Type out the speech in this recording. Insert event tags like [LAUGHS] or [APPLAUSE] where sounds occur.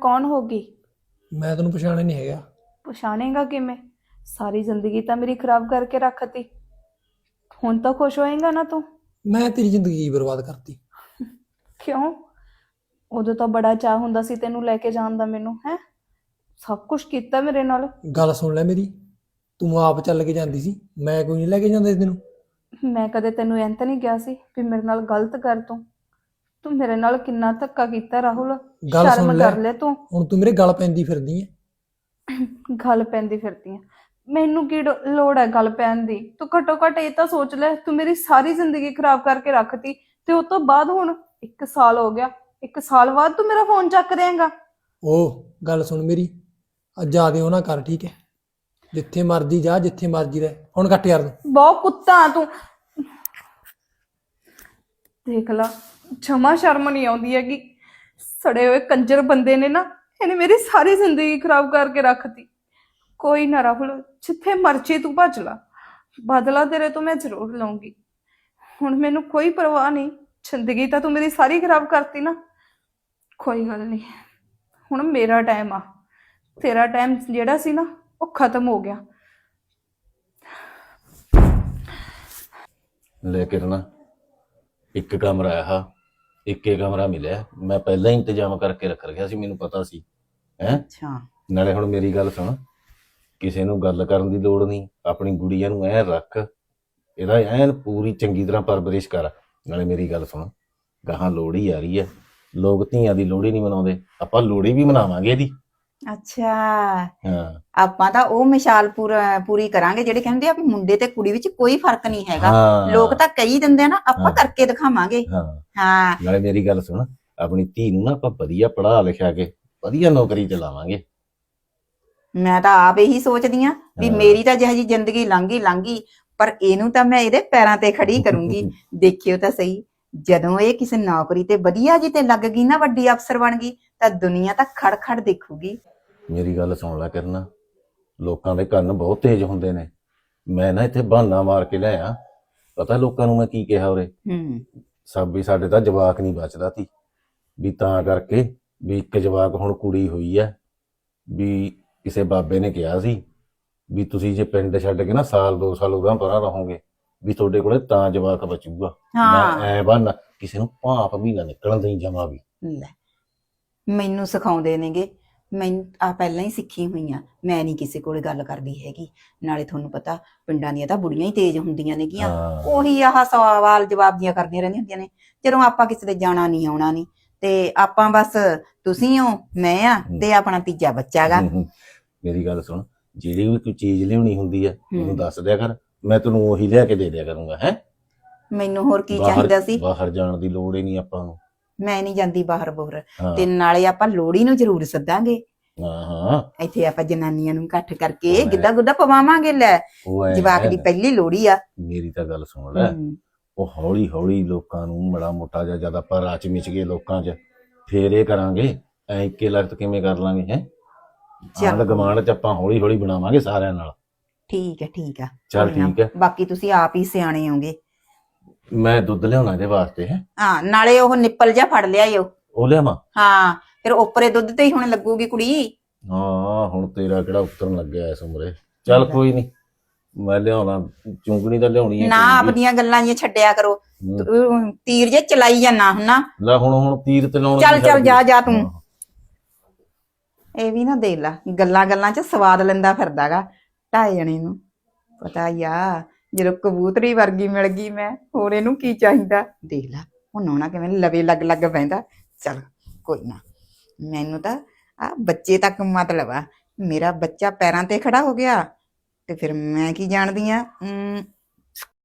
ਕੌਣ ਹੋਗੀ ਮੈਂ ਤੈਨੂੰ ਪਛਾਣਿਆ ਨਹੀਂ ਹੈਗਾ। ਪਛਾਣੇਗਾ ਕਿਵੇਂ? ਸਾਰੀ ਜ਼ਿੰਦਗੀ ਤਾਂ ਮੇਰੀ ਖਰਾਬ ਕਰਕੇ ਰੱਖਤੀ। ਹੁਣ ਤਾਂ ਖੁਸ਼ ਹੋਏਗਾ ਨਾ ਤੂੰ? ਮੈਂ ਤੇਰੀ ਜ਼ਿੰਦਗੀ ਬਰਬਾਦ ਕਰਤੀ। ਕਿਉਂ? ਉਦੋਂ ਤਾਂ ਬੜਾ ਚਾਹ ਹੁੰਦਾ ਸੀ ਤੈਨੂੰ ਲੈ ਕੇ ਜਾਣ ਦਾ ਮੈਨੂੰ ਹੈ? ਸਭ ਕੁਝ ਕੀਤਾ ਮੇਰੇ ਨਾਲ। ਗੱਲ ਸੁਣ ਲੈ ਮੇਰੀ। ਤੂੰ ਆਪ ਚੱਲ ਕੇ ਜਾਂਦੀ ਸੀ। ਮੈਂ ਕੋਈ ਨਹੀਂ ਲੈ ਕੇ ਜਾਂਦਾ ਇਸ ਦਿਨ। ਮੈਂ ਕਦੇ ਤੈਨੂੰ ਐਂ ਤਾਂ ਨਹੀਂ ਕਿਹਾ ਸੀ ਵੀ ਮੇਰੇ ਨਾਲ ਗਲਤ ਕਰ ਤੂੰ। ਤੂੰ ਮੇਰੇ ਨਾਲ ਕਿੰਨਾ ਧੱਕਾ ਕੀਤਾ ਰਾਹੁਲ? ਗੱਲ ਸ਼ਰਮ ਲੈ। ਕਰ ਲੈ ਤੂੰ। ਹੁਣ ਤੂੰ ਮੇਰੇ ਗਲ ਪੈਂਦੀ ਫਿਰਦੀ ਐ। ਗੱਲ ਪੈਂਦੀ ਫਿਰਦੀ ਆ ਮੈਨੂੰ ਕੀ ਡੋ- ਲੋੜ ਹੈ ਗੱਲ ਪੈਣ ਦੀ? ਤੂੰ ਘੱਟੋ ਘੱਟ ਇਹ ਤਾਂ ਸੋਚ ਲੈ ਤੂੰ ਮੇਰੀ ਸਾਰੀ ਜ਼ਿੰਦਗੀ ਖਰਾਬ ਕਰਕੇ ਰੱਖਤੀ ਤੇ ਉਸ ਤੋਂ ਬਾਅਦ ਹੁਣ 1 ਸਾਲ ਹੋ ਗਿਆ 1 ਸਾਲ ਬਾਅਦ ਤੂੰ ਮੇਰਾ ਫੋਨ ਚੱਕ ਰਹੇਂਗਾ ਉਹ ਗੱਲ ਸੁਣ ਮੇਰੀ ਅੱਜ ਆਦੇ ਉਹ ਨਾ ਕਰ ਠੀਕ ਹੈ ਜਿੱਥੇ ਮਰਜ਼ੀ ਜਾ ਜਿੱਥੇ ਮਰਜ਼ੀ ਰਹਿ। ਹੁਣ ਕੱਟ ਯਾਰ ਤੂੰ। ਬਹੁਤ ਕੁੱਤਾ ਆ ਤੂੰ। ਦੇਖ ਲਾ ਜਮਾ ਸ਼ਰਮ ਨਹੀਂ ਆਉਂਦੀ ਹੈਗੀ। ਸੜੇ ਹੋਏ ਕੰਜਰ ਬੰਦੇ ਨੇ ਨਾ, ਇਹਨੇ ਮੇਰੀ ਸਾਰੀ ਜ਼ਿੰਦਗੀ ਖਰਾਬ ਕਰਕੇ ਰੱਖਤੀ। ਕੋਈ ਨਾ ਰਾਹੁਲ, ਜਿੱਥੇ ਮਰਜ਼ੀ ਤੂੰ ਭੱਜ ਲਾ। ਬਦਲਾ ਤੇਰੇ ਤੋਂ ਮੈਂ ਜ਼ਰੂਰ ਲਵਾਂਗੀ ਹੁਣ ਮੈਨੂੰ ਕੋਈ ਪਰਵਾਹ ਨਹੀਂ, ਜ਼ਿੰਦਗੀ ਤਾਂ ਤੂੰ ਮੇਰੀ ਸਾਰੀ ਖਰਾਬ ਕਰਤੀ ਨਾ। ਕੋਈ ਗੱਲ ਨਹੀਂ, ਹੁਣ ਮੇਰਾ ਟਾਈਮ ਆ। ਤੇਰਾ ਟਾਈਮ ਜਿਹੜਾ ਸੀ ਨਾ, ਉਹ ਖਤਮ ਹੋ ਗਿਆ। ਲੈ ਕੇ ਨਾ ਇੱਕ ਕਮਰਾ ਆ ਇੱਕੇ ਕਮਰਾ ਮਿਲਿਆ। ਮੈਂ ਪਹਿਲਾਂ ਹੀ ਇੰਤਜ਼ਾਮ ਕਰਕੇ ਰੱਖ ਰਿਹਾ ਸੀ ਮੈਨੂੰ ਪਤਾ ਸੀ। ਹੈ? ਅੱਛਾ। ਨਾਲੇ ਹੁਣ ਮੇਰੀ ਗੱਲ ਸੁਣ। ਕਿਸੇ ਨੂੰ ਗੱਲ ਕਰਨ ਦੀ ਲੋੜ ਨਹੀਂ। ਆਪਣੀ ਗੁੜੀਆ ਨੂੰ ਐ ਰੱਖ। ਇਹਦਾ ਐਨ ਪੂਰੀ ਚੰਗੀ ਤਰ੍ਹਾਂ ਪਰਵਰਿਸ਼ ਕਰ। ਨਾਲੇ ਮੇਰੀ ਗੱਲ ਸੁਣ। ਗਾਹਾਂ ਲੋਹੜੀ ਆ ਰਹੀ ਹੈ। ਲੋਕ ਧੀਆਂ ਦੀ ਲੋਹੜੀ ਨਹੀਂ ਮਨਾਉਂਦੇ। ਆਪਾਂ ਲੋਹੜੀ ਵੀ ਮਨਾਵਾਂਗੇ ਇਹਦੀ। ਅੱਛਾ। ਹਾਂ। ਆਪਾਂ ਤਾਂ ਉਹ ਮਿਸਾਲ ਪੂਰਾ ਪੂਰੀ ਕਰਾਂਗੇ ਜਿਹੜੇ ਕਹਿੰਦੇ ਆ ਵੀ ਮੁੰਡੇ ਤੇ ਕੁੜੀ ਵਿੱਚ ਕੋਈ ਫ਼ਰਕ ਨਹੀਂ ਹੈਗਾ। ਹਾਂ। ਲੋਕ ਤਾਂ ਕਹੀ ਦਿੰਦੇ ਆ ਨਾ ਆਪਾਂ ਹਾਂ। ਕਰਕੇ ਦਿਖਾਵਾਂਗੇ। ਹਾਂ। ਹਾਂ। ਨਾਲੇ ਮੇਰੀ ਗੱਲ ਸੁਣ ਆਪਣੀ ਧੀ ਨੂੰ ਨਾ ਆਪਾਂ ਵਧੀਆ ਪੜ੍ਹਾ ਲਿਖਿਆ ਕੇ ਵਧੀਆ ਨੌਕਰੀ ਤੇ ਲਾਵਾਂਗੇ। ਮੈਂ ਤਾਂ ਆਪ ਇਹੀ ਸੋਚਦੀ ਆ ਵੀ ਹਾਂ। ਮੇਰੀ ਤਾਂ ਜਿਹੀ ਜ਼ਿੰਦਗੀ ਲੰਘੀ ਲੰਘੀ ਪਰ ਇਹਨੂੰ ਤਾਂ ਮੈਂ ਇਹਦੇ ਪੈਰਾਂ ਤੇ ਖੜੀ ਕਰੂੰਗੀ। [LAUGHS] ਦੇਖਿਓ ਤਾਂ ਸਹੀ। ਜਦੋਂ ਇਹ ਕਿਸੇ ਨੌਕਰੀ ਤੇ ਵਧੀਆ ਜੀ ਤੇ ਲੱਗ ਗਈ ਨਾ ਵੱਡੀ ਅਫਸਰ ਬਣ ਗਈ ਤਾਂ ਦੁਨੀਆ ਤਾਂ ਖੜ ਖੜ ਦੇਖੂਗੀ। ਮੇਰੀ ਗੱਲ ਸੁਣ ਲੈ ਕਰਨਾ। ਲੋਕਾਂ ਦੇ ਕੰਨ ਬਹੁਤ ਤੇਜ਼ ਹੁੰਦੇ ਨੇ। ਮੈਂ ਨਾ ਇੱਥੇ ਬਹਾਨਾ ਮਾਰ ਕੇ ਲਿਆ ਪਤਾ ਲੋਕਾਂ ਨੂੰ ਮੈਂ ਕੀ ਕਿਹਾ ਉਰੇ? ਹੂੰ। ਸਭ ਵੀ ਸਾਡੇ ਤਾਂ ਜਵਾਕ ਨਹੀਂ ਬਚਦਾ ਸੀ। ਵੀ ਤਾਂ ਕਰਕੇ ਵੀ ਇੱਕ ਜਵਾਕ ਹੁਣ ਕੁੜੀ ਹੋਈ ਐ। ਵੀ ਕਿਸੇ ਬਾਬੇ ਨੇ ਕਿਹਾ ਸੀ ਵੀ ਤੁਸੀਂ ਜੇ ਪਿੰਡ ਛੱਡ ਕੇ ਨਾ ਸਾਲ ਦੋ ਸਾਲ ਉਰਾਂ ਪਰਾਂ ਰਹੋਗੇ। ਵੀ ਤੁਹਾਡੇ ਕੋਲੇ ਤਾਂ ਜਵਾਕ ਬਚੂਗਾ। ਹਾਂ। ਮੈਂ ਐ ਬਹਾਨਾ ਕਿਸੇ ਨੂੰ ਭਾਪ ਵੀ ਨਾ ਨਿਕਲਣ ਦੇਈ ਜਮਾ ਵੀ। ਲੈ ਮੈਨੂੰ ਸਿਖਾਉਂਦੇ ਨੇਗੇ। ਮੈਂ ਆ ਪਹਿਲਾਂ ਹੀ ਸਿੱਖੀ ਹੋਈ ਆ ਮੈਂ ਨਹੀਂ ਕਿਸੇ ਕੋਲੇ ਗੱਲ ਕਰਦੀ ਹੈਗੀ। ਨਾਲੇ ਤੁਹਾਨੂੰ ਪਤਾ ਪਿੰਡਾਂ ਦੀਆਂ ਤਾਂ ਬੁੜੀਆਂ ਹੀ ਤੇਜ਼ ਹੁੰਦੀਆਂ ਨੇਗੀਆਂ। ਹਾਂ। ਉਹੀ ਆਹ ਸਵਾਲ ਜਵਾਬ ਦੀਆਂ ਕਰਦੀਆਂ ਰਹਿੰਦੀਆਂ ਹੁੰਦੀਆਂ ਨੇ। ਜਦੋਂ ਆਪਾਂ ਕਿਸੇ ਦੇ ਜਾਣਾ ਨਹੀਂ ਆਉਣਾ ਨਹੀਂ ਤੇ ਆਪਾਂ ਬਸ ਤੁਸੀਂ ਹੋ ਮੈਂ ਆ ਤੇ ਆਪਣਾ ਤੀਜਾ ਬੱਚਾ ਗਾ। ਮੇਰੀ ਗੱਲ ਸੁਣ ਜਿਹੜੀ ਵੀ ਕੋਈ ਚੀਜ਼ ਲਿਆਉਣੀ ਹੁੰਦੀ ਹਮ। ਮੈਨੂੰ ਦੱਸ ਦਿਆ ਕਰ। ਮੈਂ ਤੈਨੂੰ ਉਹੀ ਲਿਆ ਕੇ ਦੇ ਦਿਆ ਕਰੂੰਗਾ ਹੈ? ਮੈਨੂੰ ਹੋਰ ਕੀ ਚਾਹੀਦਾ ਸੀ? ਬਾਹਰ ਜਾਣ ਦੀ ਲੋੜ ਹੀ ਨਹੀਂ ਆਪਾਂ ਨੂੰ। ਮੈਂ ਨਹੀਂ ਜਾਂਦੀ ਬਾਹਰ ਹਾਂ। ਤੇ ਨਾਲੇ ਆਪਾਂ ਲੋੜੀ ਨੂੰ ਜ਼ਰੂਰ ਸੱਦਾਂਗੇ। ਹਾਂ ਹਾਂ। ਇੱਥੇ ਆਪਾਂ ਜਨਾਨੀਆਂ ਨੂੰ ਇਕੱਠ ਕਰਕੇ ਹੈ। ਗਿੱਧਾ ਗੁੱਧਾ ਪਵਾਵਾਂਗੇ ਲੈ। ਉਹ ਐਂ ਜਵਾਕ ਦੀ ਹੈ। ਪਹਿਲੀ ਲੋੜੀ ਆ। ਮੇਰੀ ਤਾਂ ਗੱਲ ਸੁਣ ਲੈ। ਹਮ, ਉਹ ਹੌਲੀ ਹੌਲੀ ਲੋਕਾਂ ਨੂੰ ਮੜਾ ਮੋਟਾ ਜਿਹਾ ਜਦ ਆਪਾਂ ਰਾਚ ਮਿਚ ਗਏ ਲੋਕਾਂ 'ਚ ਫੇਰ ਇਹ ਕਰਾਂਗੇ। ਐ ਇੱਕੇ ਲਗਤ ਕਿਵੇਂ ਕਰ ਲਾਂਗੇ ਹੈ? ਚੱਲ। ਗਮਾਂਡ 'ਚ ਆਪਾਂ ਹੌਲੀ ਹੌਲੀ ਬਣਾਵਾਂਗੇ ਸਾਰਿਆਂ ਨਾਲ। ਠੀਕ ਹੈ ਠੀਕ ਆ। ਚੱਲ ਕੋਈ ਨਾ। ਠੀਕ ਹੈ। ਬਾਕੀ ਤੁਸੀਂ ਆਪ ਹੀ ਸਿਆਣੇ ਹੋਗੇ। ਮੈਂ ਦੁੱਧ ਲਿਆਉਣਾ ਇਹਦੇ ਵਾਸਤੇ ਹੈ? ਹਾਂ ਨਾਲੇ ਉਹ ਨਿੱਪਲ ਜਿਹਾ ਫੜ ਲਿਆਇਓ ਉਹ। ਲਿਆਵਾਂ? ਹਾਂ ਫਿਰ ਉੱਪਰੇ ਦੁੱਧ ਤੇ ਹੀ ਹੁਣ ਲੱਗੂਗੀ ਕੁੜੀ। ਹਾਂ ਹੁਣ ਤੇਰਾ ਕਿਹੜਾ ਉਤਰਨ ਲੱਗਿਆ ਇਸ ਉਮਰੇ। ਚੱਲ ਕੋਈ ਨਹੀਂ ਮੈਂ ਲਿਆਉਣਾ। ਚੁੰਗਣੀ ਤਾਂ ਲਿਆਉਣੀ ਹੈ ਨਾ ਕੋਈ। ਆਪਣੀਆਂ ਗੱਲਾਂ ਜਿਹੀਆਂ ਛੱਡਿਆ ਕਰੋ। ਤੂੰ ਤੀਰ ਜੇ ਚਲਾਈ ਜਾਣਾ ਹੁਣਾ ਲੈ ਹੁਣ ਹੁਣ ਤੀਰ ਤੇ ਲਾਉਣ ਚੱਲ ਦੀ ਚੱਲ ਜਾ ਜਾ। ਤੂੰ। ਇਹ ਵੀ ਨਾ ਦੇਖ ਲਾ ਗੱਲਾਂ ਗੱਲਾਂ 'ਚ ਸਵਾਦ ਲੈਂਦਾ ਫਿਰਦਾਗਾ ਢਾਈ ਜਣੇ ਨੂੰ। ਪਤਾ ਹੀ ਆ, ਜਦੋਂ ਕਬੂਤਰੀ ਵਰਗੀ ਮਿਲ ਗਈ ਮੈਂ, ਹੋਰ ਇਹਨੂੰ ਕੀ ਚਾਹੀਦਾ? ਦੇਖ ਲਾ, ਹੁਣ ਨੋਣਾ ਕਿਵੇਂ ਲਵੇ ਲੱਗ ਲੱਗ ਬੈਂਦਾ ਚੱਲ, ਕੋਈ ਨਾ, ਮੈਨੂੰ ਤਾਂ ਆ ਬੱਚੇ ਤੱਕ ਮਤਲਬ ਆ। ਮੇਰਾ ਬੱਚਾ ਪੈਰਾਂ ਤੇ ਖੜਾ ਹੋ ਗਿਆ, ਤੇ ਫਿਰ ਮੈਂ ਕੀ ਜਾਣਦੀ ਆ?